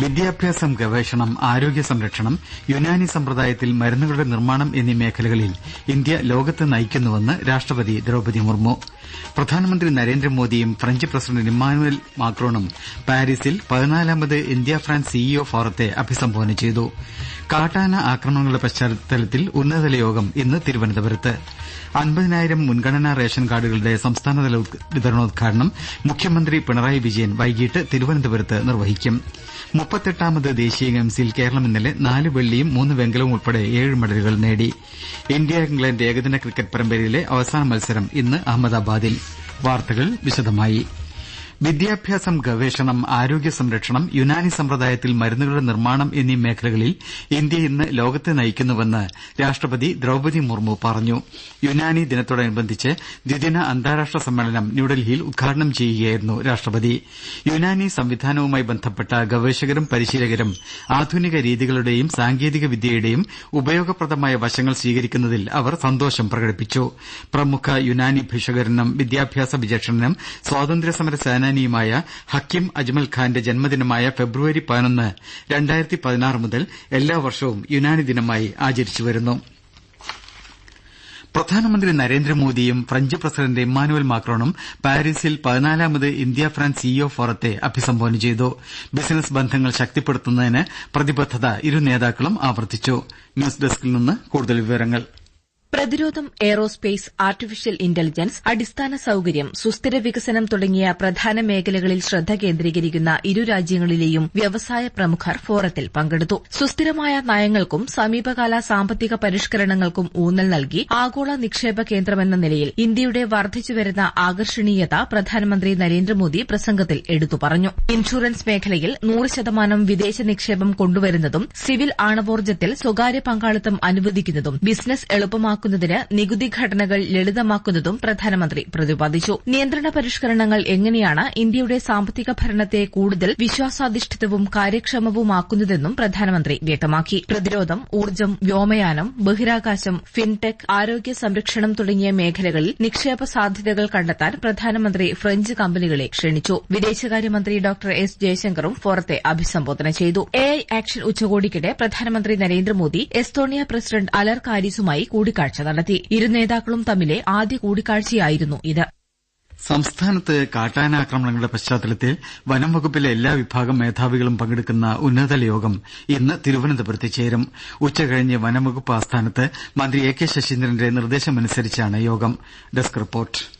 വിദ്യാഭ്യാസം ഗവേഷണം ആരോഗ്യ സംരക്ഷണം യുനാനി സമ്പ്രദായത്തിൽ മരുന്നുകളുടെ നിർമ്മാണം എന്നീ മേഖലകളിൽ ഇന്ത്യ ലോകത്തെ നയിക്കുന്നുവെന്ന് രാഷ്ട്രപതി ദ്രൌപദി മുർമു. പ്രധാനമന്ത്രി നരേന്ദ്രമോദിയും ഫ്രഞ്ച് പ്രസിഡന്റ് ഇമ്മാനുവൽ മാക്രോണും പാരീസിൽ പതിനാലാമത് ഇന്ത്യ ഫ്രാൻസ് സിഇഒ ഫോറത്തെ അഭിസംബോധന ചെയ്തു. കാട്ടാന ആക്രമണങ്ങളുടെ പശ്ചാത്തലത്തിൽ ഉന്നതതല യോഗം ഇന്ന് തിരുവനന്തപുരത്ത്. അൻപതിനായിരം മുൻഗണനാ റേഷൻ കാർഡുകളുടെ സംസ്ഥാനതല വിതരണോദ്ഘാടനം മുഖ്യമന്ത്രി പിണറായി വിജയൻ വൈകിട്ട് തിരുവനന്തപുരത്ത് നിർവഹിക്കും. മുപ്പത്തെട്ടാമത് ദേശീയ ഗെയിംസിൽ കേരളം ഇന്നലെ നാല് വെള്ളിയും മൂന്ന് വെങ്കലവും ഉൾപ്പെടെ ഏഴ് മെഡലുകൾ നേടി. ഇന്ത്യ ഇംഗ്ലണ്ട് ഏകദിന ക്രിക്കറ്റ് പരമ്പരയിലെ അവസാന മത്സരം ഇന്ന് അഹമ്മദാബാദിൽ. വാർത്തകൾ വിശദമായി. വിദ്യാഭ്യാസം ഗവേഷണം ആരോഗ്യ സംരക്ഷണം യുനാനി സമ്പ്രദായത്തിൽ മരുന്നുകളുടെ നിർമ്മാണം എന്നീ മേഖലകളിൽ ഇന്ത്യ ഇന്ന് ലോകത്തെ നയിക്കുന്നുവെന്ന് രാഷ്ട്രപതി ദ്രൌപദി മുർമു പറഞ്ഞു. യുനാനി ദിനത്തോടനുബന്ധിച്ച് ദ്വിദിന അന്താരാഷ്ട്ര സമ്മേളനം ന്യൂഡൽഹിയിൽ ഉദ്ഘാടനം ചെയ്യുകയായിരുന്നു രാഷ്ട്രപതി. യുനാനി സംവിധാനവുമായി ബന്ധപ്പെട്ട ഗവേഷകരും പരിശീലകരും ആധുനിക രീതികളുടെയും സാങ്കേതിക വിദ്യയുടെയും ഉപയോഗപ്രദമായ വശങ്ങൾ സ്വീകരിക്കുന്നതിൽ അവർ സന്തോഷം പ്രകടിപ്പിച്ചു. പ്രമുഖ യുനാനി ഭിഷകരനും വിദ്യാഭ്യാസ വിചക്ഷണനും സ്വാതന്ത്ര്യസമര സേനാനിയുമായ ഹക്കിം അജ്മൽ ഖാന്റെ ജന്മദിനമായ ഫെബ്രുവരി പതിനൊന്ന് രണ്ടായിരത്തി പതിനാറ് മുതൽ എല്ലാ വർഷവും യുനാനി ദിനമായി ആചരിച്ചുവരുന്നു പ്രധാനമന്ത്രി നരേന്ദ്രമോദിയും ഫ്രഞ്ച് പ്രസിഡന്റ് ഇമ്മാനുവൽ മാക്രോണും പാരീസിൽ പതിനാലാമത് ഇന്ത്യ ഫ്രാൻസ് സിഇഒ ഫോറത്തെ അഭിസംബോധന ചെയ്തു. ബിസിനസ് ബന്ധങ്ങൾ ശക്തിപ്പെടുത്തുന്നതിന് പ്രതിബദ്ധത ഇരു നേതാക്കളും ആവർത്തിച്ചു. ന്യൂസ് ഡെസ്കിൽ നിന്ന് കൂടുതൽ വിവരങ്ങൾ. പ്രതിരോധം എയ്റോസ്പേസ് ആർട്ടിഫിഷ്യൽ ഇന്റലിജൻസ് അടിസ്ഥാന സൌകര്യം സുസ്ഥിര വികസനം തുടങ്ങിയ പ്രധാന മേഖലകളിൽ ശ്രദ്ധ കേന്ദ്രീകരിക്കുന്ന ഇരു രാജ്യങ്ങളിലെയും വ്യവസായ പ്രമുഖർ ഫോറത്തിൽ പങ്കെടുത്തു. സുസ്ഥിരമായ നയങ്ങൾക്കും സമീപകാല സാമ്പത്തിക പരിഷ്കരണങ്ങൾക്കും ഊന്നൽ നൽകി ആഗോള നിക്ഷേപ കേന്ദ്രമെന്ന നിലയിൽ ഇന്ത്യയുടെ വർദ്ധിച്ചുവരുന്ന ആകർഷണീയത പ്രധാനമന്ത്രി നരേന്ദ്രമോദി പ്രസംഗത്തിൽ എടുത്തു പറഞ്ഞു. ഇൻഷുറൻസ് മേഖലയിൽ നൂറ് ശതമാനം വിദേശ നിക്ഷേപം കൊണ്ടുവരുന്നതും സിവിൽ ആണവോർജത്തിൽ സ്വകാര്യ പങ്കാളിത്തം അനുവദിക്കുന്നതും ബിസിനസ് എളുപ്പമാക്കുന്നതിന് നികുതി ഘടനകൾ ലളിതമാക്കുന്നതും പ്രധാനമന്ത്രി പ്രതിപാദിച്ചു. നിയന്ത്രണ പരിഷ്കരണങ്ങൾ എങ്ങനെയാണ് ഇന്ത്യയുടെ സാമ്പത്തിക ഭരണത്തെ കൂടുതൽ വിശ്വാസാധിഷ്ഠിതവും കാര്യക്ഷമവുമാക്കുന്നതെന്നും പ്രധാനമന്ത്രി വ്യക്തമാക്കി. പ്രതിരോധം ഊർജം വ്യോമയാനം ബഹിരാകാശം ഫിൻടെക് ആരോഗ്യ സംരക്ഷണം തുടങ്ങിയ മേഖലകളിൽ നിക്ഷേപ സാധ്യതകൾ കണ്ടെത്താൻ പ്രധാനമന്ത്രി ഫ്രഞ്ച് കമ്പനികളെ ക്ഷണിച്ചു. വിദേശകാര്യമന്ത്രി ഡോക്ടർ എസ്. ജയശങ്കറും ഫോറത്തെ അഭിസംബോധന ചെയ്തു. എ ആക്ഷൻ ഉച്ചകോടിക്കിടെ പ്രധാനമന്ത്രി നരേന്ദ്രമോദി എസ്തോണിയ പ്രസിഡന്റ് അലർ കാരിസുമായി കൂടിക്കാഴ്ച നടത്തി. ഇരു നേതാക്കളും തമ്മിലെ ആദ്യ കൂടിക്കാഴ്ചയായിരുന്നു ഇത്. സംസ്ഥാനത്ത് കാട്ടാനാക്രമണങ്ങളുടെ പശ്ചാത്തലത്തിൽ വനം വകുപ്പിലെ എല്ലാ വിഭാഗം മേധാവികളും പങ്കെടുക്കുന്ന ഉന്നതതല യോഗം ഇന്ന് തിരുവനന്തപുരത്ത് ചേരും. ഉച്ചകഴിഞ്ഞ് വനംവകുപ്പ് ആസ്ഥാനത്ത് മന്ത്രി എ കെ ശശീന്ദ്രന്റെ നിർദ്ദേശമനുസരിച്ചാണ് യോഗം. Desk report.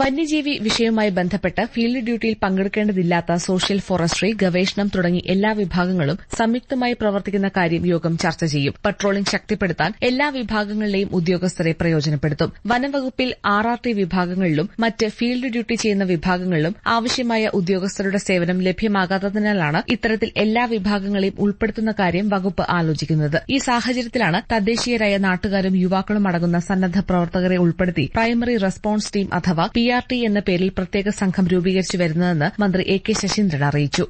വന്യജീവി വിഷയവുമായി ബന്ധപ്പെട്ട് ഫീൽഡ് ഡ്യൂട്ടിയിൽ പങ്കെടുക്കേണ്ടതില്ലാത്ത സോഷ്യൽ ഫോറസ്ട്രി ഗവേഷണം തുടങ്ങി എല്ലാ വിഭാഗങ്ങളും സംയുക്തമായി പ്രവർത്തിക്കുന്ന കാര്യം യോഗം ചർച്ച ചെയ്യും. പട്രോളിംഗ് ശക്തിപ്പെടുത്താൻ എല്ലാ വിഭാഗങ്ങളിലെയും ഉദ്യോഗസ്ഥരെ പ്രയോജനപ്പെടുത്തും. വനംവകുപ്പിൽ ആർ ആർ ടി വിഭാഗങ്ങളിലും മറ്റ് ഫീൽഡ് ഡ്യൂട്ടി ചെയ്യുന്ന വിഭാഗങ്ങളിലും ആവശ്യമായ ഉദ്യോഗസ്ഥരുടെ സേവനം ലഭ്യമാകാത്തതിനാലാണ് ഇത്തരത്തിൽ എല്ലാ വിഭാഗങ്ങളെയും ഉൾപ്പെടുത്തുന്ന കാര്യം വകുപ്പ് ആലോചിക്കുന്നത്. ഈ സാഹചര്യത്തിലാണ് തദ്ദേശീയരായ നാട്ടുകാരും യുവാക്കളും അടങ്ങുന്ന സന്നദ്ധ പ്രവർത്തകരെ ഉൾപ്പെടുത്തി പ്രൈമറി റെസ്പോൺസ് ടീം അഥവാ പി ആർ ടി എന്ന പേരിൽ പ്രത്യേക സംഘം രൂപീകരിച്ചു വരുന്നതെന്ന് മന്ത്രി എ കെ ശശീന്ദ്രൻ അറിയിച്ചു.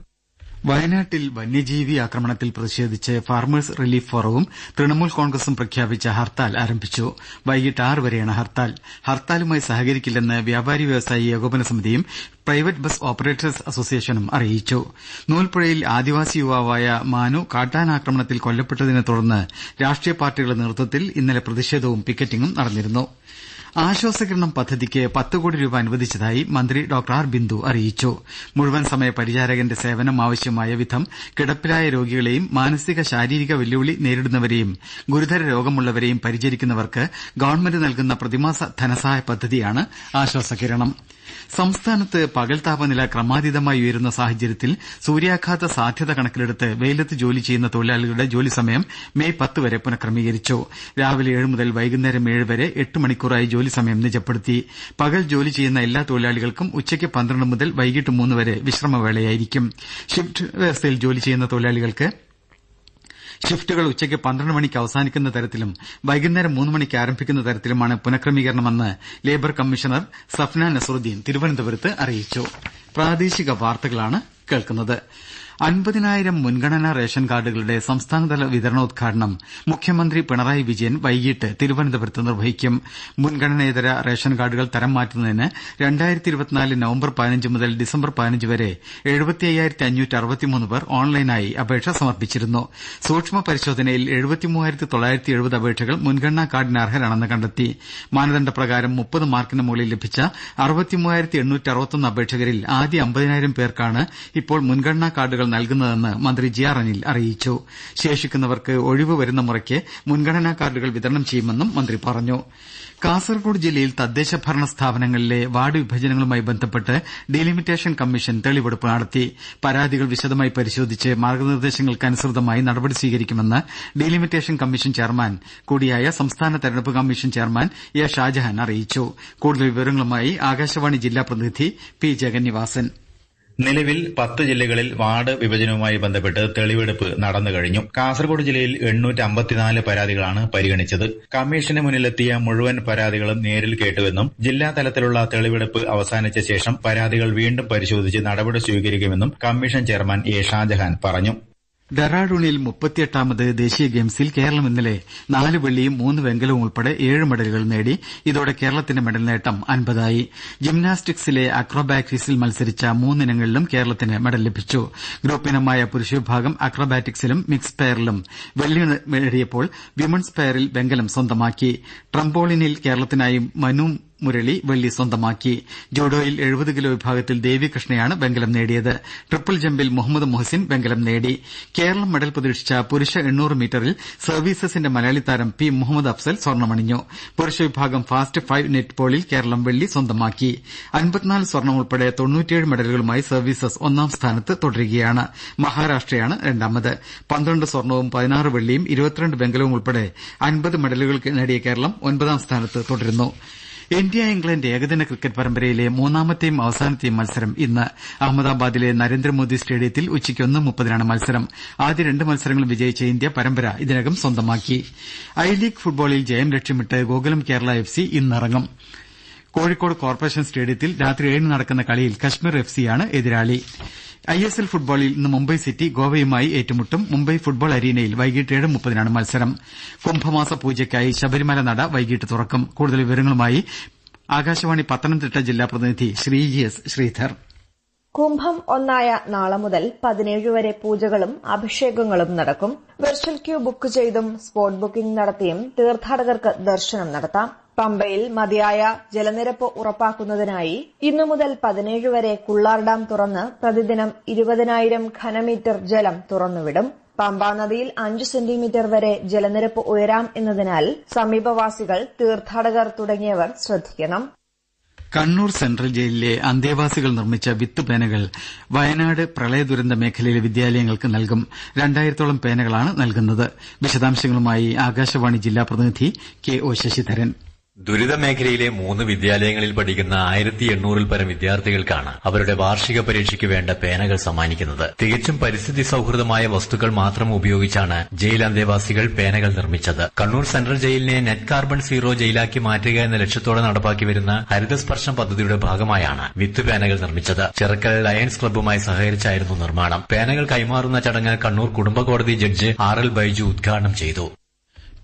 വയനാട്ടിൽ വന്യജീവി ആക്രമണത്തിൽ പ്രതിഷേധിച്ച് ഫാർമേഴ്സ് റിലീഫ് ഫോറവും തൃണമൂൽ കോൺഗ്രസും പ്രഖ്യാപിച്ച ഹർത്താൽ ആരംഭിച്ചു. വൈകിട്ട് ആറ് വരെയാണ് ഹർത്താൽ. ഹർത്താലുമായി സഹകരിക്കില്ലെന്ന് വ്യാപാരി വ്യവസായി ഏകോപന സമിതിയും പ്രൈവറ്റ് ബസ് ഓപ്പറേറ്റേഴ്സ് അസോസിയേഷനും അറിയിച്ചു. നൂൽപ്പുഴയിൽ ആദിവാസി യുവാവായ മാനു കാട്ടാനാക്രമണത്തിൽ കൊല്ലപ്പെട്ടതിനെ തുടർന്ന് രാഷ്ട്രീയ പാർട്ടികളുടെ നേതൃത്വത്തിൽ ഇന്നലെ പ്രതിഷേധവും പിക്കറ്റിംഗും നടന്നിരുന്നു. ആശ്വാസകിരണം പദ്ധതിക്ക് പത്ത് കോടി രൂപ അനുവദിച്ചതായി മന്ത്രി ഡോക്ടർ ആർ ബിന്ദു അറിയിച്ചു. മുഴുവൻ സമയ പരിചാരകന്റെ സേവനം ആവശ്യമായ വിധം കിടപ്പിലായ രോഗികളെയും മാനസിക ശാരീരിക വെല്ലുവിളി നേരിടുന്നവരെയും ഗുരുതര രോഗമുള്ളവരെയും പരിചരിക്കുന്നവർക്ക് ഗവൺമെന്റ് നൽകുന്ന പ്രതിമാസ ധനസഹായ പദ്ധതിയാണ് ആശ്വാസകിരണം. സംസ്ഥാനത്ത് പകൽ താപനില ക്രമാതീതമായി ഉയരുന്ന സാഹചര്യത്തിൽ സൂര്യാഘാത സാധ്യത കണക്കിലെടുത്ത് വെയിലത്ത് ജോലി ചെയ്യുന്ന തൊഴിലാളികളുടെ ജോലി സമയം മെയ് പത്ത് വരെ പുനഃക്രമീകരിച്ചു. രാവിലെ ഏഴ് മുതൽ വൈകുന്നേരം ഏഴ് വരെ എട്ട് മണിക്കൂറായി ജോലി സമയം നിജപ്പെടുത്തി. പകൽ ജോലി ചെയ്യുന്ന എല്ലാ തൊഴിലാളികൾക്കും ഉച്ചയ്ക്ക് പന്ത്രണ്ട് മുതൽ വൈകിട്ട് മൂന്ന് വരെ വിശ്രമവേളയായിരിക്കും. ഷിഫ്റ്റ് വ്യവസ്ഥയിൽ ജോലി ചെയ്യുന്ന തൊഴിലാളികൾക്ക് ഷിഫ്റ്റുകൾ ഉച്ചയ്ക്ക് പന്ത്രണ്ട് മണിക്ക് അവസാനിക്കുന്ന തരത്തിലും വൈകുന്നേരം മൂന്ന് മണിക്ക് ആരംഭിക്കുന്ന തരത്തിലുമാണ് പുനഃക്രമീകരണമെന്ന് ലേബർ കമ്മീഷണർ സഫ്ന നസറുദ്ദീൻ തിരുവനന്തപുരത്ത് അറിയിച്ചു. അൻപതിനായിരം മുൻഗണനാ റേഷൻ കാർഡുകളുടെ സംസ്ഥാനതല വിതരണോദ്ഘാടനം മുഖ്യമന്ത്രി പിണറായി വിജയൻ വൈകിട്ട് തിരുവനന്തപുരത്ത് നിർവഹിക്കും. മുൻഗണനേതര റേഷൻ കാർഡുകൾ തരം മാറ്റുന്നതിന് രണ്ടായിരത്തി നവംബർ പതിനഞ്ച് മുതൽ ഡിസംബർ പതിനഞ്ച് വരെ പേർ ഓൺലൈനായി അപേക്ഷ സമർപ്പിച്ചിരുന്നു. സൂക്ഷ്മ പരിശോധനയിൽ അപേക്ഷകൾ മുൻഗണനാ കാർഡിന് അർഹരാണെന്ന് കണ്ടെത്തി. മാനദണ്ഡപ്രകാരം മുപ്പത് മാർക്കിന് മുകളിൽ ലഭിച്ച അപേക്ഷകരിൽ ആദ്യ അമ്പതിനായിരം പേർക്കാണ് ഇപ്പോൾ മുൻഗണനാ കാർഡുകൾ നൽകുന്നതെന്ന് മന്ത്രി ജി ആർ അനിൽ അറിയിച്ചു. ശേഷിക്കുന്നവർക്ക് ഒഴിവ് വരുന്ന മുറയ്ക്ക് മുൻഗണനാ കാർഡുകൾ വിതരണം ചെയ്യുമെന്നും മന്ത്രി പറഞ്ഞു. കാസർകോട് ജില്ലയിൽ തദ്ദേശ ഭരണ സ്ഥാപനങ്ങളിലെ വാർഡ് വിഭജനങ്ങളുമായി ബന്ധപ്പെട്ട് ഡീലിമിറ്റേഷൻ കമ്മീഷൻ തെളിവെടുപ്പ് നടത്തി. പരാതികൾ വിശദമായി പരിശോധിച്ച് മാർഗനിർദ്ദേശങ്ങൾക്കനുസൃതമായി നടപടി സ്വീകരിക്കുമെന്ന് ഡീലിമിറ്റേഷൻ കമ്മീഷൻ ചെയർമാൻ കൂടിയായ സംസ്ഥാന തെരഞ്ഞെടുപ്പ് കമ്മീഷൻ ചെയർമാൻ എ ഷാജഹാൻ അറിയിച്ചു. കൂടുതൽ വിവരങ്ങളുമായി ആകാശവാണി ജില്ലാ പ്രതിനിധി പി ജഗന്നിവാസൻ. നിലവിൽ പത്ത് ജില്ലകളിൽ വാർഡ് വിഭജനവുമായി ബന്ധപ്പെട്ട് തെളിവെടുപ്പ് നടന്നു കഴിഞ്ഞു. കാസർഗോഡ് ജില്ലയിൽ എണ്ണൂറ്റി അമ്പത്തിനാല് പരാതികളാണ് പരിഗണിച്ചത്. കമ്മീഷന് മുന്നിലെത്തിയ മുഴുവൻ പരാതികളും നേരിൽ കേട്ടുവെന്നും ജില്ലാ തലത്തിലുള്ള തെളിവെടുപ്പ് അവസാനിച്ച ശേഷം പരാതികൾ വീണ്ടും പരിശോധിച്ച് നടപടി സ്വീകരിക്കുമെന്നും കമ്മീഷൻ ചെയർമാൻ എ ഷാജഹാൻ പറഞ്ഞു. ഡെറാഡൂണിൽ മുപ്പത്തിയെട്ടാമത് ദേശീയ ഗെയിംസിൽ കേരളം ഇന്നലെ നാല് വെള്ളിയും മൂന്ന് വെങ്കലവും ഉൾപ്പെടെ ഏഴ് മെഡലുകൾ നേടി. ഇതോടെ കേരളത്തിന്റെ മെഡൽ നേട്ടം അൻപതായി. ജിംനാസ്റ്റിക്സിലെ അക്രോബാറ്റിക്സിൽ മത്സരിച്ച മൂന്നിനങ്ങളിലും കേരളത്തിന് മെഡൽ ലഭിച്ചു. ഗ്രൂപ്പിനമായ പുരുഷവിഭാഗം അക്രോബാറ്റിക്സിലും മിക്സ് പെയറിലും വെള്ളി നേടിയപ്പോൾ വിമൺസ് പെയറിൽ വെങ്കലം സ്വന്തമാക്കി. ട്രംപോളിനിൽ കേരളത്തിനായി മനു മുരളി വെള്ളി സ്വന്തമാക്കി. ജൂഡോയിൽ എഴുപത് കിലോ വിഭാഗത്തിൽ ദേവികൃഷ്ണയാണ് വെങ്കലം നേടിയത്. ട്രിപ്പിൾ ജമ്പിൽ മുഹമ്മദ് മുഹസിൻ വെങ്കലം നേടി. കേരളം മെഡൽ പ്രതീക്ഷിച്ച പുരുഷ എണ്ണൂറ് മീറ്ററിൽ സർവീസസിന്റെ മലയാളി താരം പി മുഹമ്മദ് അഫ്സൽ സ്വർണമണിഞ്ഞു. പുരുഷ വിഭാഗം ഫാസ്റ്റ് ഫൈവ് നെറ്റ്ബോളിൽ കേരളം വെള്ളി സ്വന്തമാക്കി. അൻപത്തിനാല് സ്വർണം ഉൾപ്പെടെ തൊണ്ണൂറ്റിയേഴ് മെഡലുകളുമായി സർവീസസ് ഒന്നാം സ്ഥാനത്ത് തുടരുകയാണ്. മഹാരാഷ്ട്രയാണ് രണ്ടാമത്. പന്ത്രണ്ട് സ്വർണവും പതിനാറ് വെള്ളിയും ഇരുപത്തിരണ്ട് വെങ്കലവും ഉൾപ്പെടെ അൻപത് മെഡലുകൾ നേടിയ കേരളം ഒൻപതാം സ്ഥാനത്ത് തുടരുന്നു. ഇന്ത്യ ഇംഗ്ലണ്ട് ഏകദിന ക്രിക്കറ്റ് പരമ്പരയിലെ മൂന്നാമത്തെയും അവസാനത്തെയും മത്സരം ഇന്ന് അഹമ്മദാബാദിലെ നരേന്ദ്രമോദി സ്റ്റേഡിയത്തിൽ ഉച്ചയ്ക്ക് ഒന്ന് മുപ്പതിനാണ് മത്സരം. ആദ്യ രണ്ട് മത്സരങ്ങളും വിജയിച്ച ഇന്ത്യ പരമ്പര ഇതിനകം സ്വന്തമാക്കി. ഐ ലീഗ് ഫുട്ബോളിൽ ജയം ലക്ഷ്യമിട്ട് ഗോകുലം കേരള എഫ് സി ഇന്നിറങ്ങും. കോഴിക്കോട് കോർപ്പറേഷൻ സ്റ്റേഡിയത്തിൽ രാത്രി ഏഴിന് നടക്കുന്ന കളിയിൽ കശ്മീർ എഫ് സിയാണ് എതിരാളി. ഐ എസ് എൽ ഫുട്ബോളിൽ ഇന്ന് മുംബൈ സിറ്റി ഗോവയുമായി ഏറ്റുമുട്ടും മുംബൈ ഫുട്ബോൾ അരീനയിൽ വൈകിട്ട് ഏഴ് മുപ്പതിനാണ് മത്സരം. കുംഭമാസ പൂജയ്ക്കായി ശബരിമല നട വൈകിട്ട് തുറക്കും. കൂടുതൽ വിവരങ്ങളുമായി ആകാശവാണി പത്തനംതിട്ട ജില്ലാ പ്രതിനിധി ശ്രീജി എസ് ശ്രീധർ. കുംഭം ഒന്നായ നാളെ മുതൽ പതിനേഴ് വരെ പൂജകളും അഭിഷേകങ്ങളും നടക്കും. വെർച്വൽ ക്യൂ ബുക്ക് ചെയ്തും സ്പോട്ട് ബുക്കിംഗ് നടത്തിയും തീർത്ഥാടകർക്ക് ദർശനം നടത്താം. പമ്പയിൽ മതിയായ ജലനിരപ്പ് ഉറപ്പാക്കുന്നതിനായി ഇന്നു മുതൽ പതിനേഴ് വരെ കുള്ളാർ ഡാം തുറന്ന് പ്രതിദിനം ഇരുപതിനായിരം ഘനമീറ്റർ ജലം തുറന്നുവിടും. പമ്പാ നദിയിൽ അഞ്ച് സെന്റിമീറ്റർ വരെ ജലനിരപ്പ് ഉയരാം എന്നതിനാൽ സമീപവാസികൾ തീർത്ഥാടകർ തുടങ്ങിയവർ ശ്രദ്ധിക്കണം. കണ്ണൂർ സെൻട്രൽ ജയിലിലെ അന്തേവാസികൾ നിർമ്മിച്ച വിത്ത് പേനകൾ വയനാട് പ്രളയ ദുരന്ത മേഖലയിലെ വിദ്യാലയങ്ങൾക്ക് നൽകും. രണ്ടായിരത്തോളം പേനകളാണ് നൽകുന്നത്. വിശദാംശങ്ങളുമായി ആകാശവാണി ജില്ലാ പ്രതിനിധി കെ ഒ ശശിധരൻ. ദുരിത മേഖലയിലെ മൂന്ന് വിദ്യാലയങ്ങളിൽ പഠിക്കുന്ന ആയിരത്തി എണ്ണൂറിൽ പരം വിദ്യാർത്ഥികൾക്കാണ് അവരുടെ വാർഷിക പരീക്ഷയ്ക്ക് വേണ്ട പേനകൾ സമ്മാനിക്കുന്നത്. തികച്ചും പരിസ്ഥിതി സൌഹൃദമായ വസ്തുക്കൾ മാത്രം ഉപയോഗിച്ചാണ് ജയിൽ അന്തേവാസികൾ പേനകൾ നിർമ്മിച്ചത്. കണ്ണൂർ സെൻട്രൽ ജയിലിനെ നെറ്റ് കാർബൺ സീറോ ജയിലാക്കി മാറ്റുക എന്ന ലക്ഷ്യത്തോടെ നടപ്പാക്കി വരുന്ന ഹരിതസ്പർശം പദ്ധതിയുടെ ഭാഗമായാണ് വിത്ത് പേനകൾ നിർമ്മിച്ചത്. ചെറുക്കൽ ലയൺസ് ക്ലബ്ബുമായി സഹകരിച്ചായിരുന്നു നിർമ്മാണം. പേനകൾ കൈമാറുന്ന ചടങ്ങ് കണ്ണൂർ കുടുംബ കോടതി ജഡ്ജ് ആർ എൽ ബൈജു ഉദ്ഘാടനം ചെയ്തു.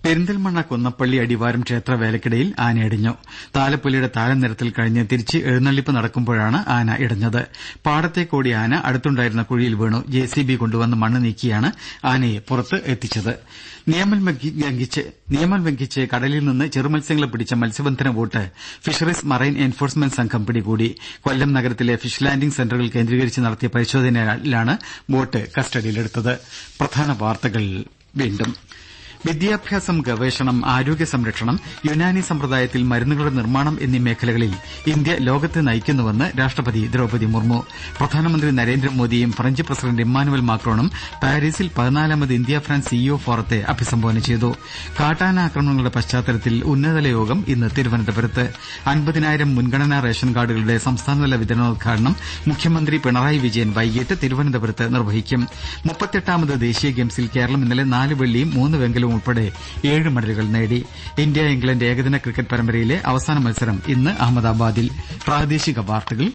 പെരിന്തൽമണ്ണ കുന്നപ്പള്ളി അടിവാരം ക്ഷേത്ര ക്ഷേത്രവേലക്കിടയിൽ ആനയിടിഞ്ഞു താലപ്പൊലിയുടെ താലനിരത്തിൽ കഴിഞ്ഞ് തിരിച്ച് എഴുന്നള്ളിപ്പ് നടക്കുമ്പോഴാണ് ആന ഇടഞ്ഞത്. പാടത്തേക്കോടി ആന അടുത്തുണ്ടായിരുന്ന കുഴിയിൽ വീണു. ജെ സി ബി കൊണ്ടുവന്ന് മണ്ണ് നീക്കിയാണ് ആനയെ പുറത്ത് എത്തിച്ചത്. നിയമം ലംഘിച്ച് കടലിൽ നിന്ന് ചെറുമത്സ്യങ്ങളെ പിടിച്ച മത്സ്യബന്ധന ബോട്ട് ഫിഷറീസ് മറൈൻ എൻഫോഴ്സ്മെന്റ് സംഘം പിടികൂടി. കൊല്ലം നഗരത്തിലെ ഫിഷ് ലാൻഡിംഗ് സെന്ററുകൾ കേന്ദ്രീകരിച്ച് നടത്തിയ പരിശോധനയിലാണ് ബോട്ട് കസ്റ്റഡിയിലെടുത്തത്. വിദ്യാഭ്യാസം ഗവേഷണം ആരോഗ്യ സംരക്ഷണം യുനാനി സമ്പ്രദായത്തിൽ മരുന്നുകളുടെ നിർമ്മാണം എന്നീ മേഖലകളിൽ ഇന്ത്യ ലോകത്തെ നയിക്കുന്നുവെന്ന് രാഷ്ട്രപതി ദ്രൌപതി മുർമു പ്രധാനമന്ത്രി നരേന്ദ്രമോദിയും ഫ്രഞ്ച് പ്രസിഡന്റ് ഇമ്മാനുവൽ മാക്രോണും പാരീസിൽ പതിനാലാമത് ഇന്ത്യ ഫ്രാൻസ് സിഇഒ ഫോറത്തെ അഭിസംബോധന ചെയ്തു. കാട്ടാനാക്രമണങ്ങളുടെ പശ്ചാത്തലത്തിൽ ഉന്നതതല യോഗം ഇന്ന് തിരുവനന്തപുരത്ത്. അൻപതിനായിരം മുൻഗണനാ റേഷൻ കാർഡുകളുടെ സംസ്ഥാനതല വിതരണോദ്ഘാടനം മുഖ്യമന്ത്രി പിണറായി വിജയൻ വൈകിട്ട് തിരുവനന്തപുരത്ത് നിർവഹിക്കും. മുപ്പത്തെട്ടാമത് ദേശീയ ഗെയിംസിൽ കേരളം ഇന്നലെ നാല് വെള്ളിയും മൂന്ന് വെങ്കലവും ഉൾപ്പെടെ ഏഴ് മെഡലുകൾ നേടി. ഇന്ത്യ ഇംഗ്ലണ്ട് ഏകദിന ക്രിക്കറ്റ് പരമ്പരയിലെ അവസാന മത്സരം ഇന്ന് അഹമ്മദാബാദിൽ.